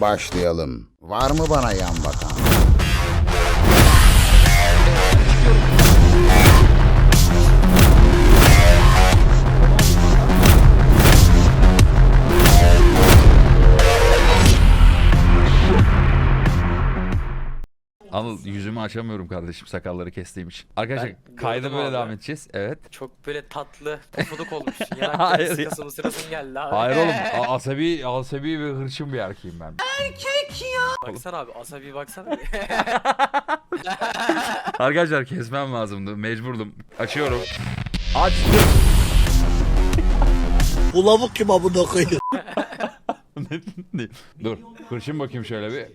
Başlayalım. Var mı bana yan bakan? Anıl yüzümü açamıyorum kardeşim sakalları kestiğim için. Arkadaşlar Ben gördüm böyle abi. devam edeceğiz. Evet. Çok böyle tatlı, pofuduk olmuşsun. Hayır ya. sırasın geldi abi. Hayır oğlum a- asabi, asabi ve hırçın bir erkeğim ben. Baksana abi asabi baksana. Arkadaşlar kesmem lazımdı. Mecburdum. Açıyorum. Açtım. Bu lavuk kim amına koyayım? Dur. Hırçın bakayım şöyle bir.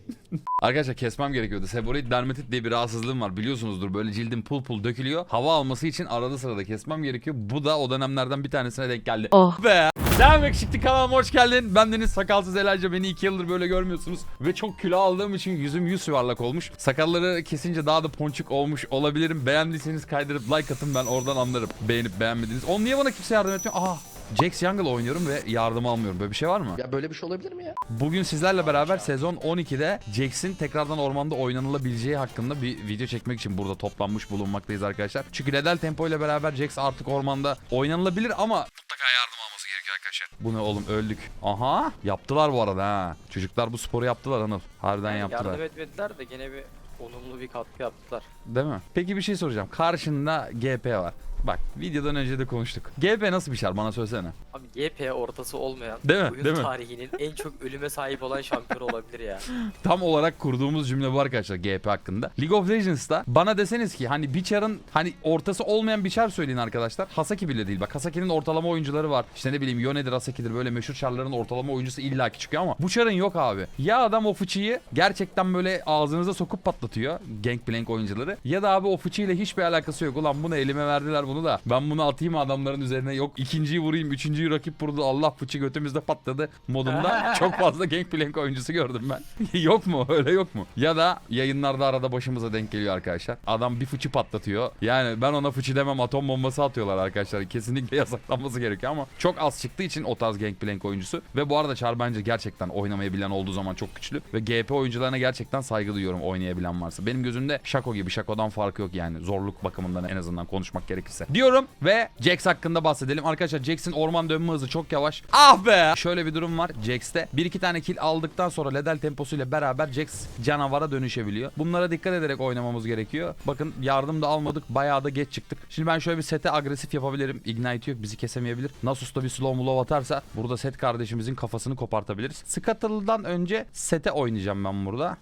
Arkadaşlar kesmem gerekiyordu. Seborit dermatit diye bir rahatsızlığım var. Biliyorsunuzdur böyle cildim pul pul dökülüyor. Hava alması için arada sırada kesmem gerekiyor. Bu da o dönemlerden bir tanesine denk geldi. Oh. Be. Selam yakışıklı kanalıma hoş geldin. Ben Deniz Sakalsız Elayca. Beni iki yıldır böyle görmüyorsunuz. Ve çok kilo aldığım için yüzüm yüz yuvarlak olmuş. Sakalları kesince daha da ponçik olmuş olabilirim. Beğendiyseniz kaydırıp like atın ben oradan anlarım. Beğenip beğenmediğiniz. On niye bana kimse yardım etmiyor? Aa Jax Jungle oynuyorum ve yardım almıyorum. Böyle bir şey var mı? Ya böyle bir şey olabilir mi ya? Bugün sizlerle beraber sezon 12'de Jax'in tekrardan ormanda oynanılabileceği hakkında bir video çekmek için burada toplanmış bulunmaktayız arkadaşlar. Çünkü Ledel Tempo ile beraber Jax artık ormanda oynanılabilir ama mutlaka yardım alması gerekiyor arkadaşlar. Bu ne oğlum öldük. Aha yaptılar bu arada ha. Çocuklar bu sporu yaptılar Anıl. Harbiden Yani yaptılar. yardım etmediler de gene bir olumlu bir katkı yaptılar. Değil mi? Peki bir şey soracağım. Karşında GP var. Bak videodan önce de konuştuk. GP nasıl bir şar bana söylesene. Abi YP ortası olmayan Değil mi? oyun Değil mi? tarihinin en çok ölüme sahip olan şampiyon olabilir ya. Tam olarak kurduğumuz cümle bu arkadaşlar GP hakkında. League of Legends'ta bana deseniz ki hani bir çarın hani ortası olmayan bir çar söyleyin arkadaşlar. Hasaki bile değil. Bak Hasaki'nin ortalama oyuncuları var. İşte ne bileyim Yone'dir Hasaki'dir böyle meşhur çarların ortalama oyuncusu illaki çıkıyor ama bu çarın yok abi. Ya adam o fıçıyı gerçekten böyle ağzınıza sokup patlatıyor. Gangplank oyuncuları. Ya da abi o fıçıyla hiçbir alakası yok. Ulan bunu elime verdiler bunu da. Ben bunu atayım adamların üzerine. Yok ikinciyi vurayım. Üçüncüyü rakip vurdu. Allah fıçı götümüzde patladı modunda. Çok fazla Gangplank oyuncusu gördüm ben. yok mu? Öyle yok mu? Ya da yayınlarda arada başımıza denk geliyor arkadaşlar. Adam bir fıçı patlatıyor. Yani ben ona fıçı demem atom bombası atıyorlar arkadaşlar. Kesinlikle yasaklanması gerekiyor ama çok az çıktığı için o tarz Gangplank oyuncusu. Ve bu arada Char bence gerçekten oynamayı bilen olduğu zaman çok güçlü. Ve GP oyuncularına gerçekten saygı duyuyorum oynayabilen varsa. Benim gözümde Shaco gibi. Shaco'dan farkı yok yani. Zorluk bakımından en azından konuşmak gerekirse. Diyorum ve Jax hakkında bahsedelim. Arkadaşlar Jax'in orman dönme hızı çok yavaş. Ah be! Şöyle bir durum var Jax'te. Bir iki tane kill aldıktan sonra ledel temposuyla beraber Jax canavara dönüşebiliyor. Bunlara dikkat ederek oynamamız gerekiyor. Bakın yardım da almadık. Bayağı da geç çıktık. Şimdi ben şöyle bir sete agresif yapabilirim. Ignite yok. Bizi kesemeyebilir. Nasus da bir slow blow atarsa burada set kardeşimizin kafasını kopartabiliriz. Scuttle'dan önce sete oynayacağım ben burada.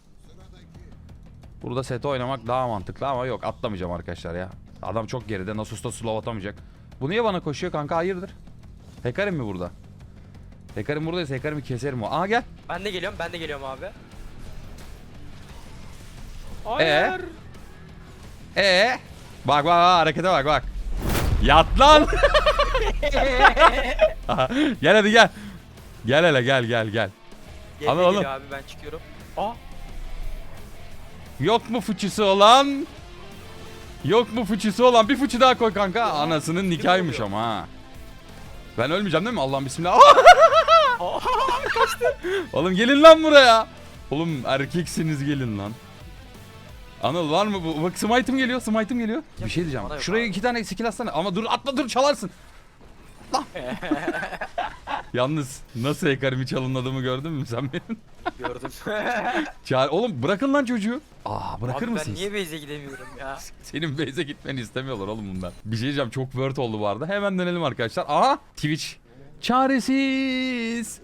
Burada sete oynamak daha mantıklı ama yok atlamayacağım arkadaşlar ya. Adam çok geride. Nasus da slow atamayacak. Bu niye bana koşuyor kanka? Hayırdır? Hekarim mi burada? Hekarim buradaysa Hekarim'i keserim o. Aha gel. Ben de geliyorum ben de geliyorum abi. Ee? Ee? Bak bak bak harekete bak bak. Yat lan. Gel hadi gel. Gel hele gel gel gel. Geliyor abi ben çıkıyorum. Aa Yok mu fıçısı olan? Yok mu fıçısı olan? Bir fıçı daha koy kanka. Anasının nikahıymış ama ha. Ben ölmeyeceğim değil mi? Allah'ım bismillah. Oğlum gelin lan buraya. Oğlum erkeksiniz gelin lan. Anıl var mı bu? Bak smite'ım geliyor, smite'ım geliyor. Bir şey diyeceğim. Şuraya iki tane skill atsana. Ama dur atma dur çalarsın. Lan. Yalnız nasıl ekarimi çalınladığımı gördün mü sen benim? gördüm. Çağır. Oğlum bırakın lan çocuğu. Aa bırakır abi mısınız? ben niye base'e gidemiyorum ya? Senin base'e gitmeni istemiyorlar oğlum bunlar. Bir şey diyeceğim çok word oldu bu arada. Hemen dönelim arkadaşlar. Aha Twitch. Çaresiz.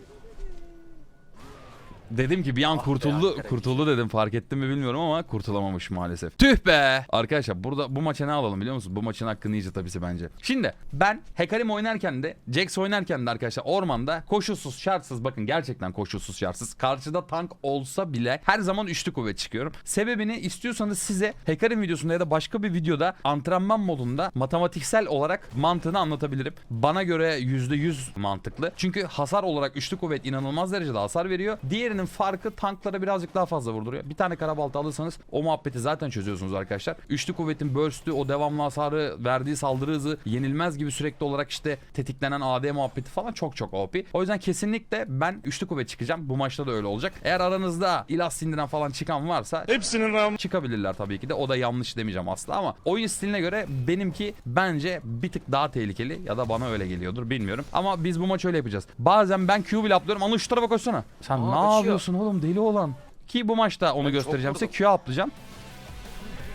Dedim ki bir an Ah kurtuldu kurtuldu dedim fark ettim mi bilmiyorum ama kurtulamamış maalesef. Tüh be. Arkadaşlar burada bu maça ne alalım biliyor musunuz? Bu maçın hakkını iyice tabisi bence. Şimdi ben Hekarim oynarken de Jax oynarken de arkadaşlar ormanda koşulsuz şartsız bakın gerçekten koşulsuz şartsız. Karşıda tank olsa bile her zaman üçlü kuvvet çıkıyorum. Sebebini istiyorsanız size Hekarim videosunda ya da başka bir videoda antrenman modunda matematiksel olarak mantığını anlatabilirim. Bana göre %100 mantıklı. Çünkü hasar olarak üçlü kuvvet inanılmaz derecede hasar veriyor. Diğerine CC'nin farkı tanklara birazcık daha fazla vurduruyor. Bir tane karabalta alırsanız o muhabbeti zaten çözüyorsunuz arkadaşlar. Üçlü kuvvetin burst'ü, o devamlı hasarı, verdiği saldırı hızı, yenilmez gibi sürekli olarak işte tetiklenen AD muhabbeti falan çok çok OP. O yüzden kesinlikle ben üçlü kuvvet çıkacağım. Bu maçta da öyle olacak. Eğer aranızda ilah sindiren falan çıkan varsa Hepsinin ram. çıkabilirler tabii ki de. O da yanlış demeyeceğim asla ama oyun stiline göre benimki bence bir tık daha tehlikeli ya da bana öyle geliyordur bilmiyorum. Ama biz bu maçı öyle yapacağız. Bazen ben Q bile atlıyorum. Anıl şu tarafa koşsana. Sen Aa, ne kaçıyor. Yapıyorsun oğlum deli olan? Ki bu maçta onu Ben çok göstereceğim size. vurdum. Q'ya atlayacağım.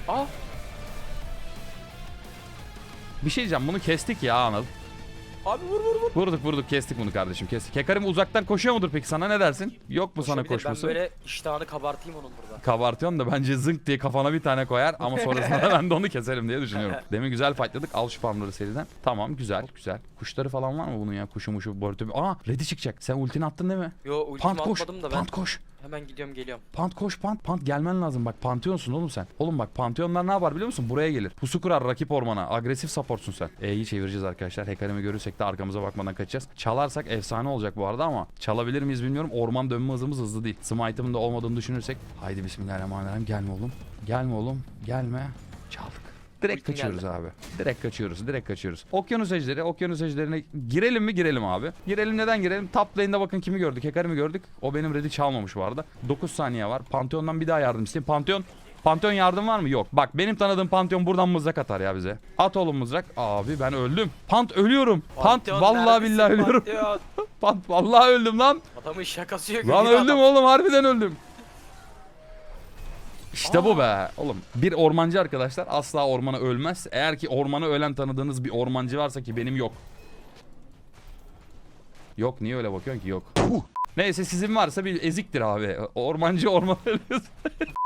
Aa Bir şey diyeceğim bunu kestik ya Anıl. Abi vur vur vur. Vurduk vurduk kestik bunu kardeşim kestik. Hekarim uzaktan koşuyor mudur peki sana ne dersin? Yok mu sana Koşabilir. koşması? Ben böyle iştahını kabartayım onun burada. Kabartıyorsun da bence zınk diye kafana bir tane koyar ama sonrasında da ben de onu keserim diye düşünüyorum. Demin güzel fightladık. Al şu farmları seriden. Tamam güzel güzel. Kuşları falan var mı bunun ya? Kuşu muşu borutu. Aa ready çıkacak. Sen ultini attın değil mi? Yo ultimi Pant koş. atmadım da ben Pant koş. Hemen gidiyorum geliyorum. Pant koş pant. Pant gelmen lazım bak. Pantheon'sun oğlum sen. Oğlum bak Pantheon'lar ne yapar biliyor musun? Buraya gelir. Pusu kurar rakip ormana. Agresif supportsun sen. E'yi çevireceğiz arkadaşlar. Hekarimi görürsek de arkamıza bakmadan kaçacağız. Çalarsak efsane olacak bu arada ama çalabilir miyiz bilmiyorum. Orman dönme hızımız hızlı değil. Smite'ımın da olmadığını düşünürsek. Haydi bismillahirrahmanirrahim. Gelme oğlum. Gelme oğlum. Gelme. Çaldık. Direkt Ultim kaçıyoruz geldi. abi. Direkt kaçıyoruz. Direkt kaçıyoruz. Okyanus ejderi. Okyanus ejderine girelim mi? Girelim abi. Girelim neden girelim? Top lane'de bakın kimi gördük? Hekarimi gördük. O benim ready çalmamış bu arada. 9 saniye var. Pantheon'dan bir daha yardım isteyeyim. Pantheon Pantheon yardım var mı? Yok. Bak benim tanıdığım Pantheon buradan mızrak atar ya bize. At oğlum mızrak. Abi ben öldüm. Pant ölüyorum. Pant Pantheon vallahi neredesin billahi ölüyorum. Pantheon? Pant vallahi öldüm lan. Adamın şakası yok. Lan öldüm adam. oğlum harbiden öldüm. İşte bu be. Oğlum bir ormancı arkadaşlar asla ormana ölmez. Eğer ki ormana ölen tanıdığınız bir ormancı varsa ki benim yok. Yok niye öyle bakıyorsun ki yok. Neyse sizin varsa bir eziktir abi. Ormancı ormana ölüyorsun.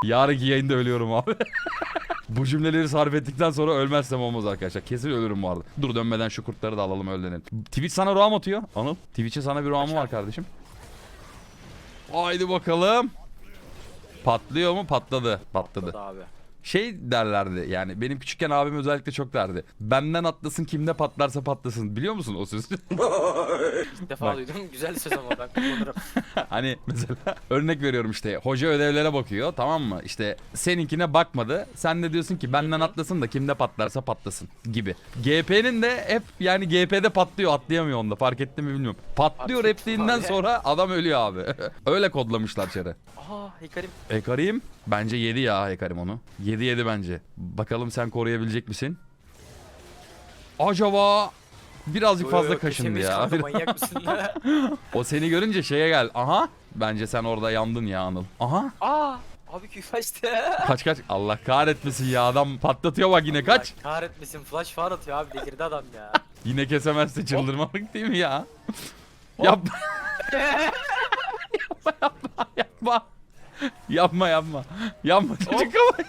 Yarınki yayında ölüyorum abi. bu cümleleri sarf ettikten sonra ölmezsem olmaz arkadaşlar. Kesin ölürüm arada. Dur dönmeden şu kurtları da alalım öldürelim. Twitch sana roam atıyor. Anıl. Twitch'in sana bir roam'u var kardeşim. Haydi bakalım. Patlıyor mu? Patladı. Patladı. Patladı abi. Şey derlerdi yani benim küçükken abim özellikle çok derdi. Benden atlasın kimde patlarsa patlasın. Biliyor musun o sözü? İlk defa Bak. duydum. Güzel söz ama ben kullanırım. hani mesela örnek veriyorum işte hoca ödevlere bakıyor tamam mı? İşte seninkine bakmadı. Sen de diyorsun ki benden atlasın da kimde patlarsa patlasın gibi. GP'nin de hep yani GP'de patlıyor atlayamıyor onda fark ettin mi bilmiyorum. Patlıyor Fark repliğinden sonra adam ölüyor abi. Öyle kodlamışlar çare. Aa Hikarim. Ekarim bence yedi ya Ekarim onu. Yedi yedi bence. Bakalım sen koruyabilecek misin? Acaba birazcık fazla kaşındı ya. Manyak mısın? o seni görünce şeye gel. Aha. Bence sen orada yandın ya Anıl. Aha. Aa abi küf açtı. Kaç kaç. Allah kahretmesin ya adam patlatıyor bak yine kaç. Allah Kahretmesin flash falan atıyor abi delirdi adam ya. Yine kesemezse çıldırmalık değil mi ya? Yapma. yapma yapma yapma. Yapma yapma. Yapma çocuk ama.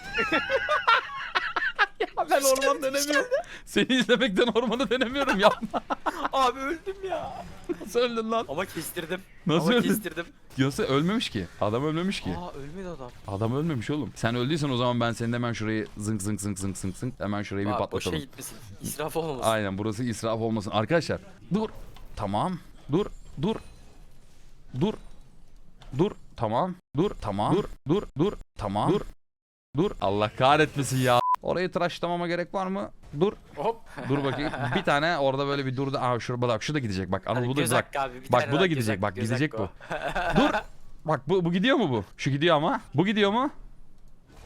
ya ben orman dönemiyorum. Seni izlemekten ormanı dönemiyorum yapma. abi öldüm ya. Nasıl öldün lan? Ama kestirdim. Nasıl Ama öldün? kestirdim. Yasa ölmemiş ki. Adam ölmemiş ki. Aa ölmedi adam. Adam ölmemiş oğlum. Sen öldüysen o zaman ben senin hemen şurayı zınk zınk zınk zınk zınk zınk hemen şurayı bir Abi boşa patlatalım. gitmesin. İsraf olmasın. Aynen burası israf olmasın. Arkadaşlar dur. Tamam. Dur. Dur. Dur. Dur. Tamam. Dur. Tamam. Dur. Dur. Dur. Tamam. Dur. Dur. Allah kahretmesin ya. Orayı tıraşlamama gerek var mı? Dur. Hop. Dur bakayım. bir tane orada böyle bir durdu. Aa şurada bak şu da gidecek. Bak Anıl bu da bak. Bak bu da gidecek. Bak gidecek bu. Dur. Bak bu, bu gidiyor mu bu? Şu gidiyor ama. Bu gidiyor mu?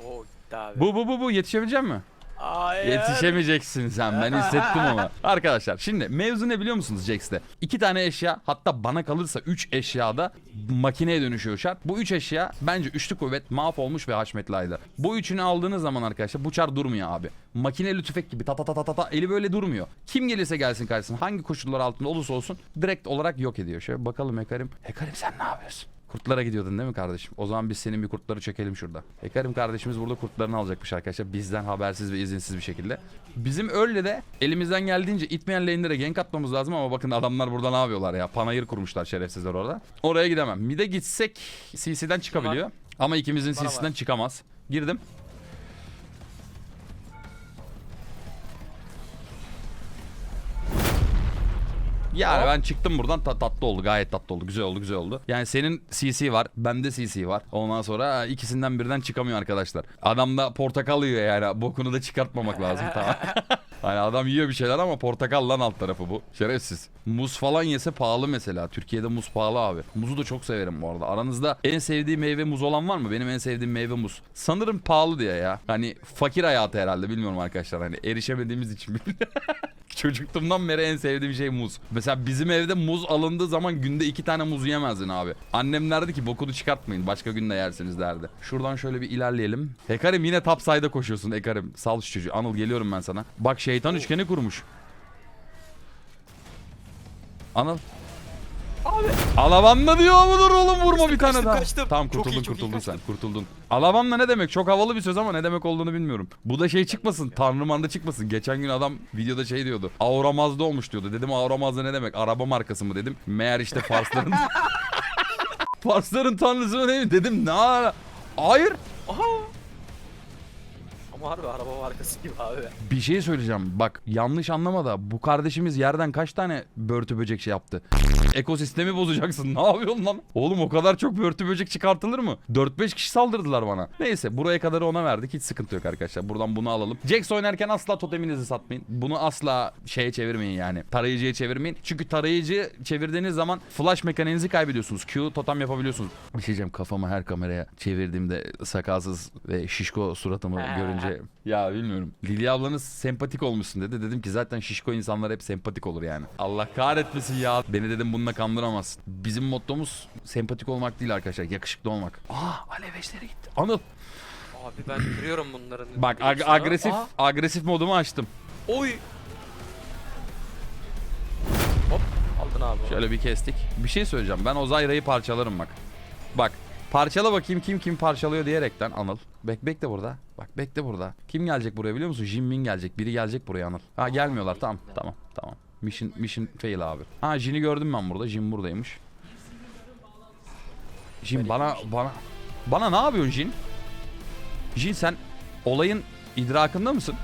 o. Oo gitti abi. Bu bu bu bu yetişebilecek mi? Hayır. Yetişemeyeceksin sen ben hissettim ama. Arkadaşlar şimdi mevzu ne biliyor musunuz Jax'te? İki tane eşya hatta bana kalırsa üç eşyada makineye dönüşüyor şart. Bu üç eşya bence üçlü kuvvet mahvolmuş ve haşmetli aylar. Bu üçünü aldığınız zaman arkadaşlar bu çar durmuyor abi. Makineli tüfek gibi ta ta ta ta ta ta eli böyle durmuyor. Kim gelirse gelsin karşısına hangi koşullar altında olursa olsun direkt olarak yok ediyor. Şöyle bakalım Hekarim. Hekarim sen ne yapıyorsun? Kurtlara gidiyordun değil mi kardeşim? O zaman biz senin bir kurtları çekelim şurada. Hekarim kardeşimiz burada kurtlarını alacakmış arkadaşlar. Bizden habersiz ve izinsiz bir şekilde. Bizim öyle de elimizden geldiğince itmeyen lane'lere gank atmamız lazım ama bakın adamlar burada ne yapıyorlar ya? Panayır kurmuşlar şerefsizler orada. Oraya gidemem. Mide gitsek CC'den çıkabiliyor. Ama ikimizin CC'den çıkamaz. Girdim. Yani ben çıktım buradan ta- tatlı oldu gayet tatlı oldu güzel oldu güzel oldu. Yani senin CC var bende CC var. Ondan sonra ikisinden birden çıkamıyor arkadaşlar. Adam da portakal yiyor yani bokunu da çıkartmamak lazım tamam. Hani adam yiyor bir şeyler ama portakal lan alt tarafı bu. Şerefsiz. Muz falan yese pahalı mesela. Türkiye'de muz pahalı abi. Muzu da çok severim bu arada. Aranızda en sevdiği meyve muz olan var mı? Benim en sevdiğim meyve muz. Sanırım pahalı diye ya. Hani fakir hayatı herhalde bilmiyorum arkadaşlar. Hani erişemediğimiz için. Çocukluğumdan beri en sevdiğim şey muz. Mesela bizim evde muz alındığı zaman günde iki tane muz yemezdin abi. Annem derdi ki bokunu çıkartmayın başka gün de yersiniz derdi. Şuradan şöyle bir ilerleyelim. Ekarim yine top side'a koşuyorsun Ekarim. Sal şu çocuğu. Anıl geliyorum ben sana. Bak şeytan üçgeni kurmuş. Anıl. Abi. Alavanla diyor mudur oğlum vurma bir tane kaçtım, daha. kaçtım. Tamam Çok iyi, kurtuldun çok iyi kurtuldun sen kaçtım. kurtuldun. Alavanla ne demek? Çok havalı bir söz ama ne demek olduğunu bilmiyorum. Bu da şey çıkmasın. Tanrımanda çıkmasın. Geçen gün adam videoda şey diyordu. Auramaz'da olmuş diyordu. Dedim Auramaz'da ne demek? Araba markası mı dedim. Meğer işte Farsların Farsların tanrısı mı ne? Dedim ne ara? Hayır. Aha. Ama harbi araba markası gibi abi. Bir şey söyleyeceğim. Bak yanlış anlama da bu kardeşimiz yerden kaç tane börtü böcek şey yaptı? Ekosistemi bozacaksın. Ne yapıyorsun lan? Oğlum o kadar çok börtü böcek çıkartılır mı? 4-5 kişi saldırdılar bana. Neyse buraya kadar ona verdik. Hiç sıkıntı yok arkadaşlar. Buradan bunu alalım. Jax oynarken asla toteminizi satmayın. Bunu asla şeye çevirmeyin yani. Tarayıcıya çevirmeyin. Çünkü tarayıcı çevirdiğiniz zaman flash mekaniğinizi kaybediyorsunuz. Q totem yapabiliyorsunuz. Bir şey diyeceğim kafamı her kameraya çevirdiğimde sakalsız ve şişko suratımı görünce ya bilmiyorum. Lili ablanız sempatik olmuşsun dedi. Dedim ki zaten şişko insanlar hep sempatik olur yani. Allah kahretmesin ya. Beni dedim bununla kandıramazsın. Bizim mottomuz sempatik olmak değil arkadaşlar. Yakışıklı olmak. Aa aleveşleri gitti. Anıl. Abi ben kırıyorum bunların. Bak ag- agresif Aa, agresif modumu açtım. Oy. Hop aldın abi. Şöyle bir kestik. Bir şey söyleyeceğim. Ben o Zayra'yı parçalarım bak. Bak. Parçala bakayım kim kim parçalıyor diyerekten Anıl. Bek bekle burada. Bak bekle burada. Kim gelecek buraya biliyor musun? Jinmin gelecek. Biri gelecek buraya Anıl. Ha gelmiyorlar. Tamam tamam tamam. Mission mission fail abi. Ha Jin'i gördüm ben burada. Jin buradaymış. Jin bana bana bana ne yapıyorsun Jin? Jin sen olayın idrakında mısın?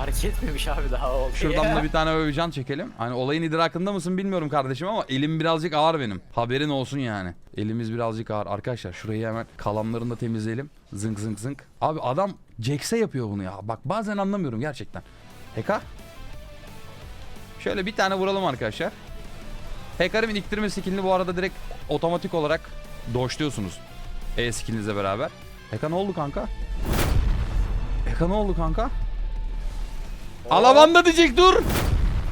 Hareket etmemiş abi daha oldu. Şuradan da bir tane böyle bir can çekelim. Hani olayın idrakında mısın bilmiyorum kardeşim ama elim birazcık ağır benim. Haberin olsun yani. Elimiz birazcık ağır. Arkadaşlar şurayı hemen kalanlarını da temizleyelim. Zınk zınk zınk. Abi adam Jax'e yapıyor bunu ya. Bak bazen anlamıyorum gerçekten. Heka. Şöyle bir tane vuralım arkadaşlar. Hekar'ın iktirme skillini bu arada direkt otomatik olarak doşluyorsunuz. E skillinizle beraber. Heka ne oldu kanka? Heka ne oldu kanka? Alavan da diyecek dur.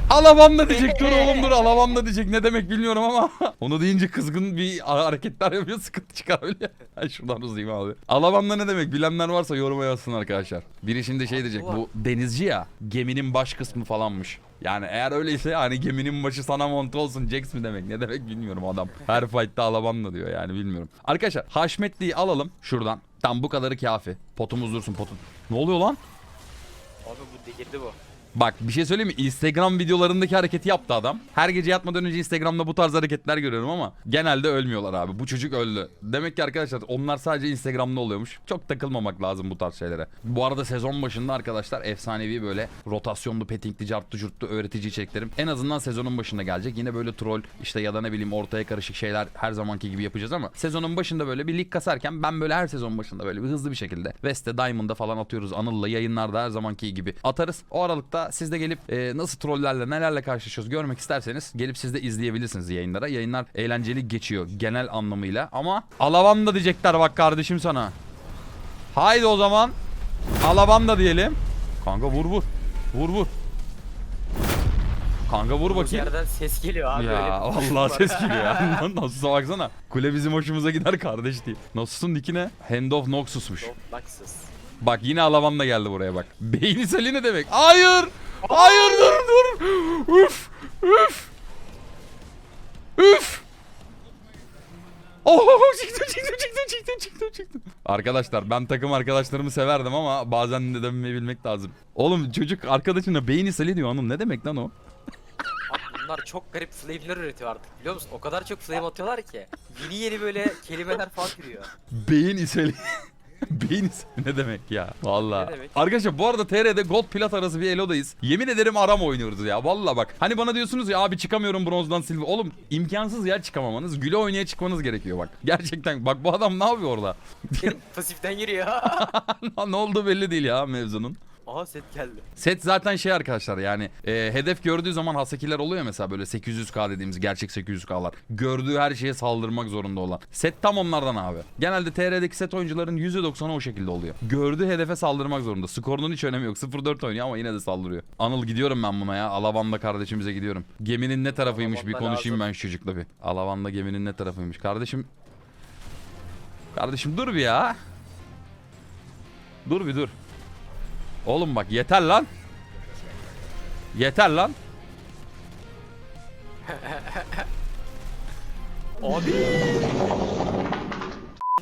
Alavan da diyecek dur oğlum dur Alavan da diyecek ne demek bilmiyorum ama onu deyince kızgın bir hareketler yapıyor sıkıntı çıkarabiliyor. Ben şuradan uzayayım abi. Alavan da ne demek bilenler varsa yoruma yazsın arkadaşlar. Biri şimdi şey diyecek bu denizci ya geminin baş kısmı falanmış. Yani eğer öyleyse hani geminin başı sana monte olsun Jax mi demek ne demek bilmiyorum adam. Her fight'ta Alavan da diyor yani bilmiyorum. Arkadaşlar Haşmetli'yi alalım şuradan. Tam bu kadarı kafi. Potumuz dursun potun. Ne oluyor lan? Abi bu delirdi bu. Bak bir şey söyleyeyim mi? Instagram videolarındaki hareketi yaptı adam. Her gece yatmadan önce Instagram'da bu tarz hareketler görüyorum ama genelde ölmüyorlar abi. Bu çocuk öldü. Demek ki arkadaşlar onlar sadece Instagram'da oluyormuş. Çok takılmamak lazım bu tarz şeylere. Bu arada sezon başında arkadaşlar efsanevi böyle rotasyonlu, petingli, cartlı, curtlu öğretici içeriklerim en azından sezonun başında gelecek. Yine böyle troll işte ya da ne bileyim ortaya karışık şeyler her zamanki gibi yapacağız ama sezonun başında böyle bir lig kasarken ben böyle her sezon başında böyle bir hızlı bir şekilde West'te Diamond'da falan atıyoruz. Anıl'la yayınlarda her zamanki gibi atarız. O aralıkta siz de gelip e, nasıl trollerle nelerle karşılaşıyoruz görmek isterseniz gelip siz de izleyebilirsiniz yayınlara. Yayınlar eğlenceli geçiyor genel anlamıyla ama Alavan da diyecekler bak kardeşim sana. Haydi o zaman Alavan da diyelim. Kanka vur vur. Vur vur. Kanka vur bakayım. yerden ses geliyor abi. Ya vallahi ses geliyor ya. Nasılsa baksana. Kule bizim hoşumuza gider kardeş diye. Nasılsın dikine? Hand of Noxus'muş. Naxxus. Bak yine Alavan da geldi buraya bak. Beyni seli ne demek? Hayır! Hayır dur dur! Üf! Üf! Üf! Oh çıktım çıktım çıktım çıktım çıktım çıktım. Arkadaşlar ben takım arkadaşlarımı severdim ama bazen de demeyi bilmek lazım. Oğlum çocuk arkadaşına beyni seli diyor hanım ne demek lan o? Bunlar çok garip flame'ler üretiyor artık biliyor musun? O kadar çok flame atıyorlar ki. Yeni yeni böyle kelimeler falan giriyor. Beyin iseli. Beyin ne demek ya? Valla. Arkadaşlar bu arada TR'de gold plat arası bir elodayız. Yemin ederim aram oynuyoruz ya. Valla bak. Hani bana diyorsunuz ya abi çıkamıyorum bronzdan silver. Oğlum imkansız ya çıkamamanız. Güle oynaya çıkmanız gerekiyor bak. Gerçekten bak bu adam ne yapıyor orada? Pasiften giriyor. ne oldu belli değil ya mevzunun. Aha set geldi. Set zaten şey arkadaşlar yani e, hedef gördüğü zaman hasakiler oluyor mesela böyle 800k dediğimiz gerçek 800k'lar. Gördüğü her şeye saldırmak zorunda olan. Set tam onlardan abi. Genelde TR'deki set oyuncuların %90'ı o şekilde oluyor. Gördüğü hedefe saldırmak zorunda. Skorunun hiç önemi yok. 0-4 oynuyor ama yine de saldırıyor. Anıl gidiyorum ben buna ya. Alavan'da kardeşimize gidiyorum. Geminin ne tarafıymış bir Alavan'da konuşayım lazım. ben şu çocukla bir. Alavan'da geminin ne tarafıymış. Kardeşim Kardeşim dur bir ya. Dur bir dur. Oğlum bak yeter lan. Yeter lan. Abi.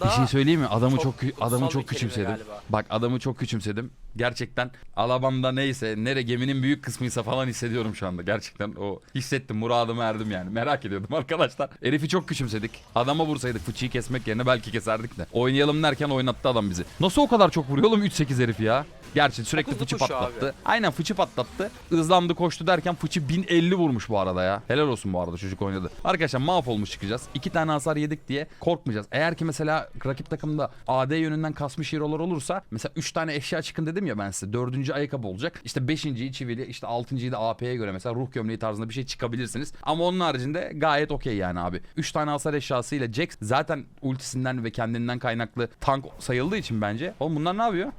Bir şey söyleyeyim mi? Adamı çok, çok kü- adamı çok küçümsedim. galiba. Bak adamı çok küçümsedim. Gerçekten Alabam'da neyse, nere geminin büyük kısmıysa falan hissediyorum şu anda. Gerçekten o hissettim, muradıma erdim yani. Merak ediyordum arkadaşlar. Herifi çok küçümsedik. Adama vursaydık fıçıyı kesmek yerine belki keserdik de. Oynayalım derken oynattı adam bizi. Nasıl o kadar çok vuruyor oğlum 3-8 herif ya? Gerçi sürekli hızlı fıçı patlattı. abi. Aynen fıçı patlattı. Hızlandı koştu derken fıçı 1050 vurmuş bu arada ya. Helal olsun bu arada çocuk oynadı. Arkadaşlar mahvolmuş çıkacağız. İki tane hasar yedik diye korkmayacağız. Eğer ki mesela rakip takımda AD yönünden kasmış hero'lar olursa mesela 3 tane eşya çıkın dedim ya ben size. Dördüncü ayakkabı olacak. İşte beşinciyi çivili işte altıncıyı da AP'ye göre mesela ruh gömleği tarzında bir şey çıkabilirsiniz. Ama onun haricinde gayet okey yani abi. 3 tane hasar eşyası ile Jax zaten ultisinden ve kendinden kaynaklı tank sayıldığı için bence. Oğlum bunlar ne yapıyor?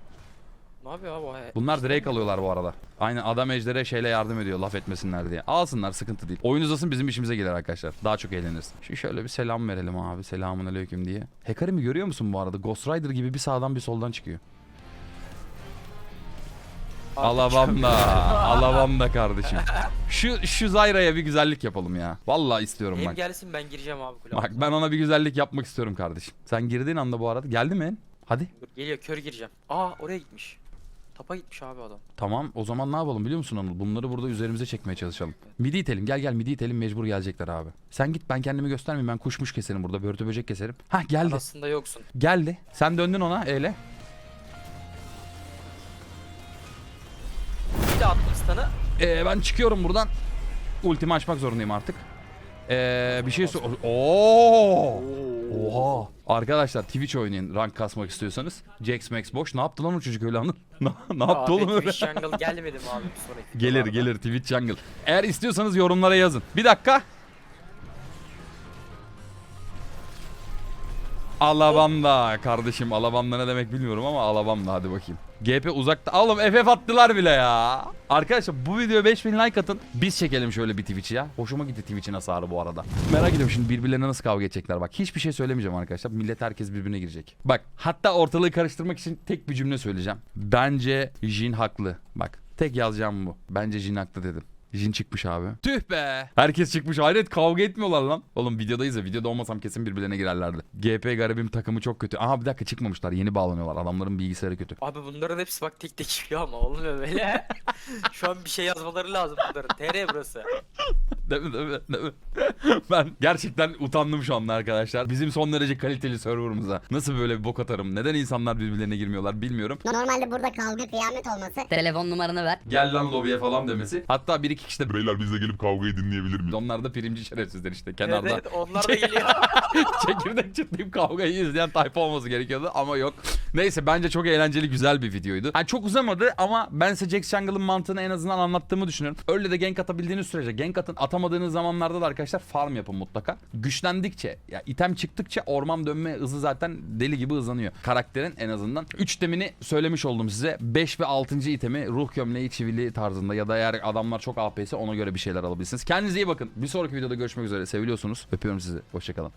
Ne yapıyor abi o? he- Bunlar Drake alıyorlar bu arada. Aynen adam ejdere şeyle yardım ediyor laf etmesinler diye. Alsınlar sıkıntı değil. Oyun uzasın bizim işimize gelir arkadaşlar. Daha çok eğleniriz. Şu şöyle bir selam verelim abi. Selamun aleyküm diye. Hekarimi görüyor musun bu arada? Ghost Rider gibi bir sağdan bir soldan çıkıyor. Alabam da. Alabam da kardeşim. Şu şu Zyra'ya bir güzellik yapalım ya. Vallahi istiyorum Hem bak. gelsin ben gireceğim abi kule. Bak ben ona bir güzellik yapmak istiyorum kardeşim. Sen girdiğin anda bu arada. Geldi mi? Hadi. Dur, geliyor kör gireceğim. Aa oraya gitmiş. Tapa gitmiş abi adam. Tamam o zaman ne yapalım biliyor musun Anıl? Bunları burada üzerimize çekmeye çalışalım. Midi itelim gel gel midi itelim mecbur gelecekler abi. Sen git ben kendimi göstermeyeyim ben kuşmuş keserim burada börtü böcek keserim. Hah geldi Aslında yoksun. geldi. Sen döndün ona eyle. Bir de attım stun'ı. Ee, ben çıkıyorum buradan. Ultimi açmak zorundayım artık. Ee, bir şey sor... Oo! Oha! Arkadaşlar Twitch oynayın rank kasmak istiyorsanız. Jax Max boş. Ne yaptı lan o çocuk öyle anıl? ne ne yaptı Abi oğlum öyle? Twitch Jungle gelmedi mi abi bir sonraki Gelir videolarda? gelir Twitch Jungle. Eğer istiyorsanız yorumlara yazın. Bir dakika. Alabamda kardeşim Alabamda ne demek bilmiyorum ama Alabamda hadi bakayım. GP uzakta. Oğlum FF attılar bile ya. Arkadaşlar bu videoya 5000 like atın. Biz çekelim şöyle bir Twitch ya. Hoşuma gitti Twitch'in hasarı bu arada. Merak ediyorum şimdi birbirlerine nasıl kavga edecekler. Bak hiçbir şey söylemeyeceğim arkadaşlar. Millet herkes birbirine girecek. Bak hatta ortalığı karıştırmak için tek bir cümle söyleyeceğim. Bence Jin haklı. Bak tek yazacağım bu. Bence Jin haklı dedim. Jin çıkmış abi. Tüh be. Herkes çıkmış. Hayret kavga etmiyorlar lan. Oğlum videodayız ya. Videoda olmasam kesin birbirlerine girerlerdi. GP garibim takımı çok kötü. Aha bir dakika çıkmamışlar. Yeni bağlanıyorlar. Adamların bilgisayarı kötü. Abi bunların hepsi bak tek tek çıkıyor ama olmuyor böyle. Şu an bir şey yazmaları lazım bunların. TR burası. Değil mi, değil mi, değil mi? ben gerçekten utandım şu anda arkadaşlar. Bizim son derece kaliteli serverımıza nasıl böyle bir bok atarım? Neden insanlar birbirlerine girmiyorlar bilmiyorum. Normalde burada kavga kıyamet olması. Telefon numaranı ver. Gel lan lobiye falan demesi. Hatta bir iki kişi de Beyler biz de gelip kavgayı dinleyebilir miyiz? onlar da primci şerefsizler işte kenarda. Evet, evet, onlar da geliyor. Çekirdek çıtlayıp kavgayı izleyen tayfa olması gerekiyordu ama yok. Neyse bence çok eğlenceli güzel bir videoydu. Yani çok uzamadı ama ben size Jax Jungle'ın mantığını en azından anlattığımı düşünüyorum. Öyle de gank atabildiğiniz sürece gank atın. Atamadığınız zamanlarda da arkadaşlar farm yapın mutlaka. Güçlendikçe ya item çıktıkça orman dönme hızı zaten deli gibi hızlanıyor. Karakterin en azından. 3 temini söylemiş oldum size. 5 ve 6. itemi ruh gömleği çivili tarzında ya da eğer adamlar çok AP ise ona göre bir şeyler alabilirsiniz. Kendinize iyi bakın. Bir sonraki videoda görüşmek üzere. Seviliyorsunuz. Öpüyorum sizi. Hoşçakalın.